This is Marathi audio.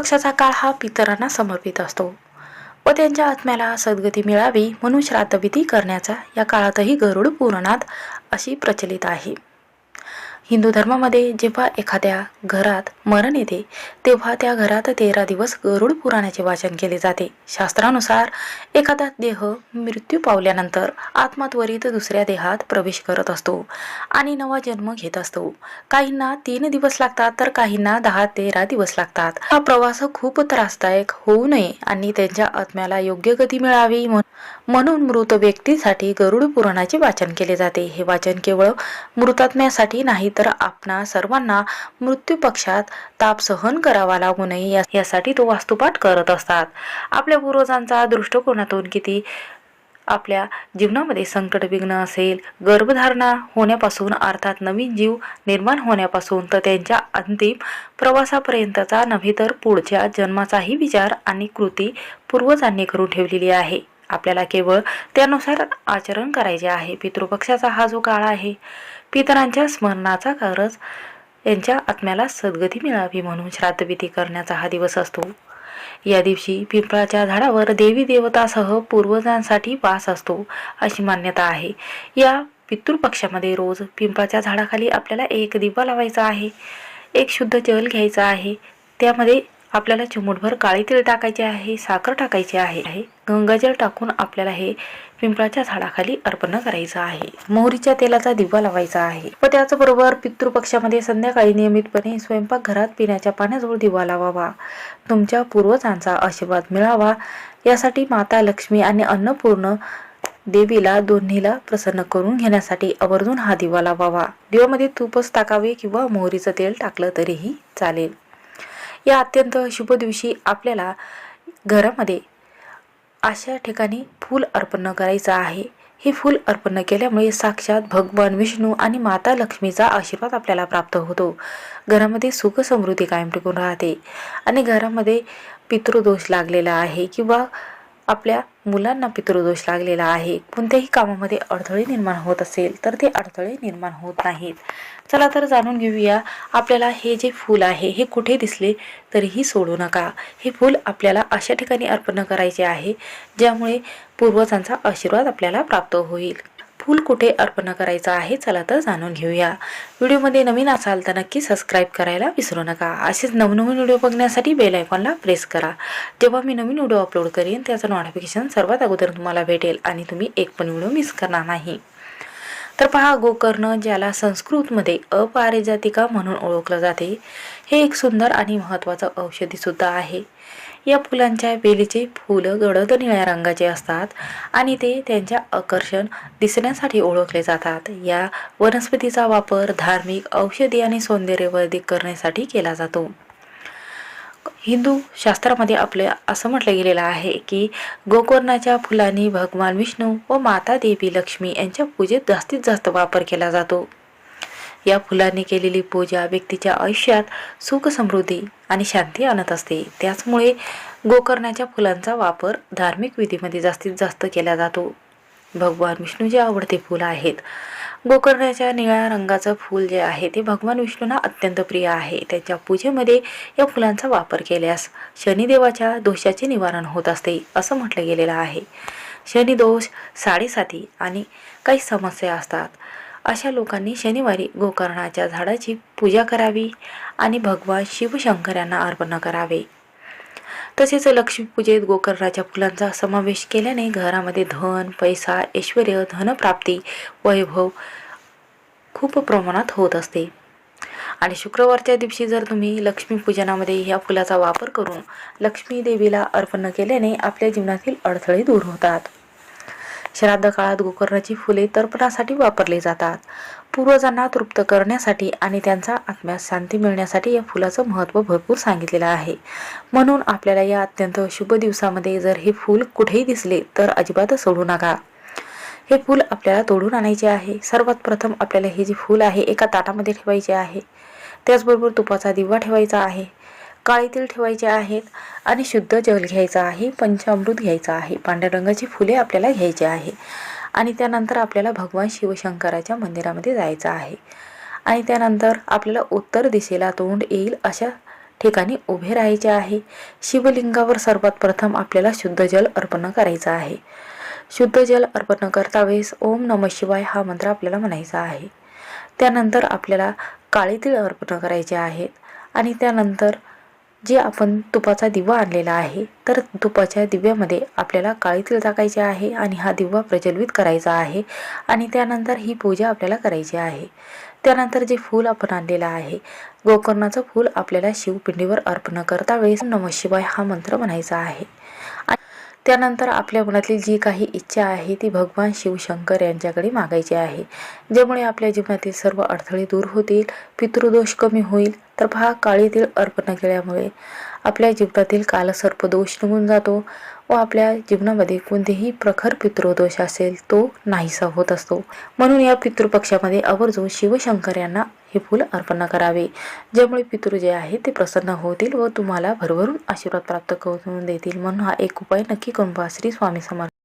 पक्षाचा काळ हा पितरांना समर्पित असतो व त्यांच्या आत्म्याला सद्गती मिळावी म्हणून श्राद्धविधी करण्याचा या काळातही गरुड पुराणात अशी प्रचलित आहे. हिंदू धर्मामध्ये जेव्हा एखाद्या घरात मरण येते तेव्हा त्या घरात तेरा दिवस गरुड पुराणाचे वाचन केले जाते. शास्त्रानुसार एखादा देह मृत्यू पावल्यानंतर आत्मा त्वरित दुसऱ्या देहात प्रवेश करत असतो आणि नवा जन्म घेत असतो. काहींना तीन दिवस लागतात तर काहींना दहा तेरा दिवस लागतात. हा प्रवास खूप त्रासदायक होऊ नये आणि त्यांच्या आत्म्याला योग्य गती मिळावी म्हणून मृत व्यक्तीसाठी गरुड पुराणाचे वाचन केले जाते. हे वाचन केवळ मृतात्म्यासाठी नाही तर आपणा सर्वांना मृत्यू पक्षात ताप सहन करावा लागू नये या- यासाठी तो वास्तुपाठ करत असतात. आपल्या पूर्वजांचा दृष्टिकोनातून किती आपल्या जीवनामध्ये संकट विघ्न असेल गर्भधारणा होण्यापासून अर्थात नवीन जीव निर्माण होण्यापासून तर त्यांच्या अंतिम प्रवासापर्यंतचा नव्हे तर पुढच्या जन्माचाही विचार आणि कृती पूर्वजांनी करून ठेवलेली आहे. आपल्याला केवळ त्यानुसार आचरण करायचे आहे. पितृपक्षाचा हा जो काळ आहे पितरांच्या स्मरणाचा गरज यांच्या आत्म्याला सद्गती मिळावी म्हणून श्राद्धविधी करण्याचा हा दिवस असतो. या दिवशी पिंपळाच्या झाडावर देवी देवतासह पूर्वजांसाठी वास असतो अशी मान्यता आहे. या पितृपक्षामध्ये रोज पिंपळाच्या झाडाखाली आपल्याला एक दिवा लावायचा आहे एक शुद्ध जल घ्यायचा आहे. त्यामध्ये आपल्याला चिमूटभर काळे तेल टाकायचे आहे साखर टाकायची आहे गंगाजल टाकून आपल्याला हे पिंपळाच्या झाडाखाली अर्पण करायचं आहे. मोहरीच्या तेलाचा दिवा लावायचा आहे. व त्याचबरोबर पितृपक्षामध्ये संध्याकाळी नियमितपणे स्वयंपाकघरात पिण्याच्या पाण्याजवळ दिवा लावावा. तुमच्या पूर्वजांचा आशीर्वाद मिळावा. यासाठी माता लक्ष्मी आणि अन्नपूर्ण देवीला दोन्हीला प्रसन्न करून घेण्यासाठी आवर्जून हा दिवा लावावा. दिवामध्ये तूपच टाकावे किंवा मोहरीचं तेल टाकलं तरीही चालेल. या अत्यंत शुभ दिवशी आपल्याला घरामध्ये अशा ठिकाणी फूल अर्पण करायचं आहे. हे फूल अर्पण केल्यामुळे साक्षात भगवान विष्णू आणि माता लक्ष्मीचा आशीर्वाद आपल्याला प्राप्त होतो. घरामध्ये सुख समृद्धी कायम टिकून राहते. आणि घरामध्ये पितृदोष लागलेला आहे किंवा आपल्या मुलांना पितृदोष लागलेला आहे. कोणत्याही कामामध्ये अडथळे निर्माण होत असेल तर ते अडथळे निर्माण होत नाहीत. चला तर जाणून घेऊया आपल्याला हे जे फूल आहे हे कुठे दिसले तरीही सोडू नका. हे फूल आपल्याला अशा ठिकाणी अर्पण करायचे आहे ज्यामुळे पूर्वजांचा आशीर्वाद आपल्याला प्राप्त होईल. फूल कुठे अर्पण करायचं आहे चला तर जाणून घेऊया. व्हिडिओमध्ये नवीन असाल तर नक्की सबस्क्राईब करायला विसरू नका. असेच नवनवीन व्हिडिओ बघण्यासाठी बेल आयकॉनला प्रेस करा. जेव्हा मी नवीन व्हिडिओ अपलोड करेन त्याचं नोटिफिकेशन सर्वात अगोदर तुम्हाला भेटेल आणि तुम्ही एक पण व्हिडिओ मिस करणार नाही. तर पहा गोकर्ण ज्याला संस्कृतमध्ये अपारिजातिका म्हणून ओळखलं जाते हे एक सुंदर आणि महत्त्वाचं औषधीसुद्धा आहे. या फुलांच्या वेलीचे फुलं गडद निळ्या रंगाचे असतात आणि ते त्यांच्या आकर्षण दिसण्यासाठी ओळखले जातात. या वनस्पतीचा वापर धार्मिक औषधी आणि सौंदर्यवर्धित करण्यासाठी केला जातो. हिंदू शास्त्रामध्ये आपले असं म्हटलं गेलेलं आहे की गोकर्णाच्या फुलांनी भगवान विष्णू व माता देवी लक्ष्मी यांच्या पूजेत जास्तीत जास्त वापर केला जातो. या फुलांनी केलेली पूजा व्यक्तीच्या आयुष्यात सुख समृद्धी आणि शांती आणत असते. त्याचमुळे गोकर्णाच्या फुलांचा वापर धार्मिक विधीमध्ये जास्तीत जास्त केला जातो. भगवान विष्णूचे आवडते फुलं आहेत गोकर्णाच्या निळ्या रंगाचं फूल जे आहे ते भगवान विष्णूंना अत्यंत प्रिय आहे. त्यांच्या पूजेमध्ये या फुलांचा वापर केल्यास शनिदेवाच्या दोषाचे निवारण होत असते असं म्हटलं गेलेलं आहे. शनिदोष साडेसाती आणि काही समस्या असतात. अशा लोकांनी शनिवारी गोकर्णाच्या झाडाची पूजा करावी आणि भगवान शिवशंकर यांना अर्पण करावे. तसेच लक्ष्मीपूजेत गोकर्णाच्या फुलांचा समावेश केल्याने घरामध्ये धन पैसा ऐश्वर धनप्राप्ती वैभव खूप प्रमाणात होत असते. आणि शुक्रवारच्या दिवशी जर तुम्ही लक्ष्मीपूजनामध्ये ह्या फुलाचा वापर करून लक्ष्मी देवीला अर्पण केल्याने आपल्या जीवनातील अडथळे दूर होतात. श्राद्ध काळात गोकर्णाची फुले तर्पणासाठी वापरली जातात. पूर्वजांना तृप्त करण्यासाठी आणि त्यांचा आत्म्यास शांती मिळण्यासाठी या फुलाचं महत्त्व भरपूर सांगितलेलं आहे. म्हणून आपल्याला या अत्यंत शुभ दिवसामध्ये जर हे फूल कुठेही दिसले तर अजिबात सोडू नका. हे फूल आपल्याला तोडून आणायचे आहे. सर्वात प्रथम आपल्याला हे जे फूल आहे एका ताटामध्ये ठेवायचे आहे. त्याचबरोबर तुपाचा दिवा ठेवायचा आहे. काळे तेल ठेवायचे आहेत आणि शुद्ध जल घ्यायचा आहे पंचामृत घ्यायचा आहे पांढऱ्या रंगाची फुले आपल्याला घ्यायची आहे. आणि त्यानंतर आपल्याला भगवान शिवशंकराच्या मंदिरामध्ये जायचं आहे. आणि त्यानंतर आपल्याला उत्तर दिशेला तोंड येईल अशा ठिकाणी उभे राहायचे आहे. शिवलिंगावर सर्वात प्रथम आपल्याला शुद्ध जल अर्पण करायचं आहे. शुद्ध जल अर्पण करता वेळेस ओम नम शिवाय हा मंत्र आपल्याला म्हणायचा आहे. त्यानंतर आपल्याला काळेतीळ अर्पण करायचे आहेत. आणि त्यानंतर जे आपण तुपाचा दिवा आणलेला आहे तर तुपाच्या दिव्यामध्ये आपल्याला काळी तीळ टाकायचे आहे आणि हा दिवा प्रज्वलित करायचा आहे आणि त्यानंतर ही पूजा आपल्याला करायची आहे. त्यानंतर जे फूल आपण आणलेलं आहे गोकर्णाचं फूल आपल्याला शिवपिंडीवर अर्पण करता वेळेस नमः शिवाय हा मंत्र म्हणायचा आहे. आणि त्यानंतर आपल्या मनातली जी काही इच्छा आहे ती भगवान शिवशंकर यांच्याकडे मागायची आहे. ज्यामुळे आपल्या जीवनातील सर्व अडथळे दूर होतील पितृदोष कमी होईल. तर पहा काळी तीळ अर्पण केल्यामुळे आपल्या जीवनातील कालसर्पदोष निघून जातो व आपल्या जीवनामध्ये कोणतेही प्रखर पितृदोष असेल तो नाहीसा होत असतो. म्हणून या पितृपक्षामध्ये आवर्जून शिवशंकर यांना हे फूल अर्पण करावे. ज्यामुळे पितृ जे आहे ते प्रसन्न होतील व तुम्हाला भरभरून आशीर्वाद प्राप्त करून देतील. म्हणून हा एक उपाय नक्की करून पहा. श्री स्वामी समर्थ.